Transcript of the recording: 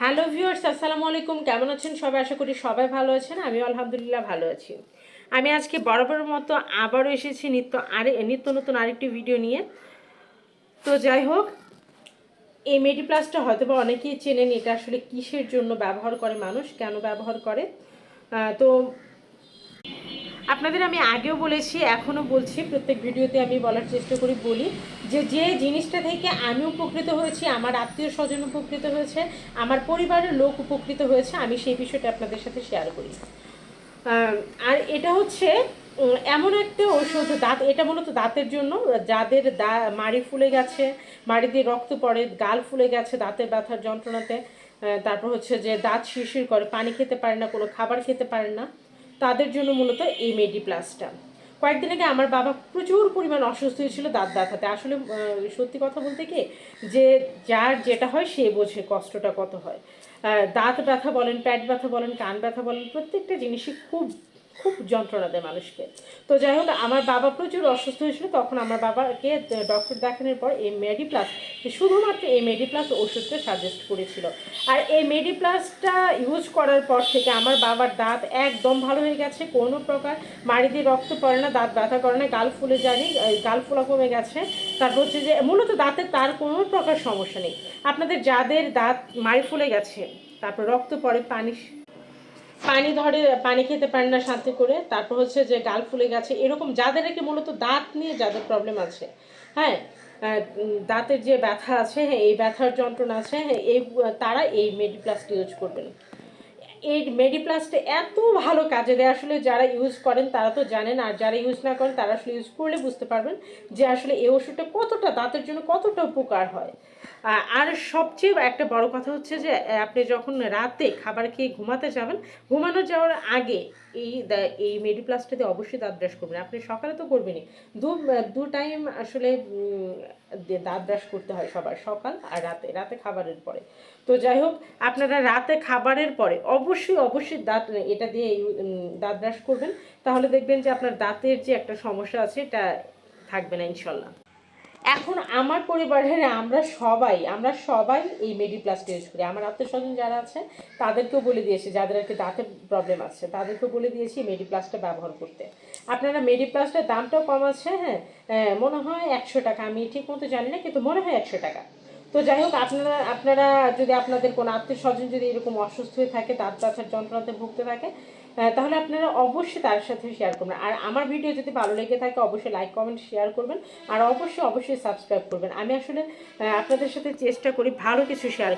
Hello viewers, আসসালামু আলাইকুম। কেমন আছেন সবাই? আশা করি সবাই ভালো আছেন। আমি আলহামদুলিল্লাহ ভালো আছি। আমি আজকে বরাবর মতো আবারও এসেছি নিত্য আরে, নিত্য নতুন আরেকটি ভিডিও নিয়ে। তো যাই হোক, এই মেডি প্লাসটা হয়তো বা অনেকেই চেনেন, এটা আসলে কিসের জন্য ব্যবহার করে মানুষ, কেন ব্যবহার করে। তো আপনাদের আমি আগেও বলেছি, এখনও বলছি, প্রত্যেক ভিডিওতে আমি বলার চেষ্টা করি, বলি যে যে জিনিসটা থেকে আমি উপকৃত হয়েছি, আমার আত্মীয় স্বজন উপকৃত হয়েছে, আমার পরিবারের লোক উপকৃত হয়েছে, আমি সেই বিষয়টা আপনাদের সাথে শেয়ার করি। আর এটা হচ্ছে এমন একটা ঔষধ, দাঁত, এটা মূলত দাঁতের জন্য, যাদের দা, মাড়ি ফুলে গেছে, মাড়ি দিয়ে রক্ত পড়ে, গাল ফুলে গেছে দাঁতের ব্যথার যন্ত্রণাতে তারপর হচ্ছে যে দাঁত শিরশির করে, পানি খেতে পারে না, কোনো খাবার খেতে পারে না। তাদের জন্য মূলত এই মেডি প্লাসটা কয়েকদিন আগে আমার বাবা প্রচুর পরিমাণ অসুস্থ হয়েছিল দাঁত ব্যথাতে। আসলে সত্যি কথা বলতে কি, যে যার যেটা হয় সে বোঝে কষ্টটা কত হয়। দাঁত ব্যথা বলেন, প্যাট ব্যথা বলেন, কান ব্যথা বলেন, প্রত্যেকটা জিনিসই খুব খুব যন্ত্রণা দেয় মানুষকে। তো যাই হোক, আমার বাবা প্রচুর অসুস্থ হয়েছিল, তখন আমার বাবাকে ডক্টর দেখানোর পর এই মেডি প্লাস শুধুমাত্র এই মেডি প্লাস ওষুধটা সাজেস্ট করেছিল। আর এই মেডি প্লাসটা ইউজ করার পর থেকে আমার বাবার দাঁত একদম ভালো হয়ে গেছে, কোনো প্রকার মাড়ি দিয়ে রক্ত পড়ে না, দাঁত ব্যথা করে না, গাল ফুলে এই গাল ফোলা কমে গেছে। তারপর হচ্ছে যে মূলত দাঁতের তার কোনো প্রকার সমস্যা নেই। আপনাদের যাদের দাঁত মাড়ি ফুলে গেছে, তারপর রক্ত পড়ে, পানি পানি ধরে, পানি খেতে পারেন না শান্তি করে। তারপর হচ্ছে যে গাল ফুলে গেছে, এরকম যাদের কি মূলত দাঁত নিয়ে যাদের প্রবলেম আছে হ্যাঁ দাঁতের যে ব্যথা আছে হ্যাঁ এই ব্যথার যন্ত্রণা আছে হ্যাঁ এই, তারা এই মেডিপ্লাস্ট ইউজ করবেন। এই মেডিপ্লাসটা এত ভালো কাজে দেয় আসলে যারা ইউজ করেন তারা তো জানেন, আর যারা ইউজ না করেন তারা আসলে ইউজ করলে বুঝতে পারবেন যে আসলে এই ওষুধটা কতটা দাঁতের জন্য কতটা উপকার হয়। আর সবচেয়ে একটা বড় কথা হচ্ছে যে আপনি যখন রাতে খাবার খেয়ে ঘুমাতে যাবেন, ঘুমানো যাওয়ার আগে এই এই মেডিপ্লাসটাতে অবশ্যই দাঁত ব্রাশ করবেন। আপনি সকালে তো করবেনই। দু দু টাইম আসলে দাঁত ব্রাশ করতে হয় সবার সকাল আর রাতে রাতে খাবারের পরে। তো যাই হোক, আপনারা রাতে খাবারের পরে অবশ্যই অবশ্যই দাঁত, এটা দিয়ে দাঁত ব্রাশ করবেন। তাহলে দেখবেন যে আপনার দাঁতের যে একটা সমস্যা আছে, এটা থাকবে না, ইনশাল্লাহ। এখন আমার পরিবারের আমরা সবাই আমরা সবাই এই মেডি প্লাসটা ইউজ করি। আমার আত্মীয় স্বজন যারা আছে, তাদেরকেও বলে দিয়েছি, যাদের আর কি দাঁতের প্রবলেম আছে, তাদেরকেও বলে দিয়েছি মেডি প্লাসটা ব্যবহার করতে। আপনারা মেডি প্লাসটার দামটাও কম আছে হ্যাঁ মনে হয় একশো টাকা, আমি ঠিক মতো জানি না, কিন্তু মনে হয় একশো টাকা। তো যাই হোক, আপনারা আপনারা যদি আপনাদের কোনো আত্মীয় স্বজন যদি এরকম অসুস্থ হয়ে থাকে, তার তাছাড়া যন্ত্রণাতে ভুগতে থাকে তাহলে আপনারা অবশ্যই তার সাথে শেয়ার করবেন। আর আমার ভিডিও যদি ভালো লেগে থাকে, অবশ্যই লাইক কমেন্ট শেয়ার করবেন। আর অবশ্যই অবশ্যই সাবস্ক্রাইব করবেন। আমি আসলে আপনাদের সাথে চেষ্টা করি ভালো কিছু শেয়ার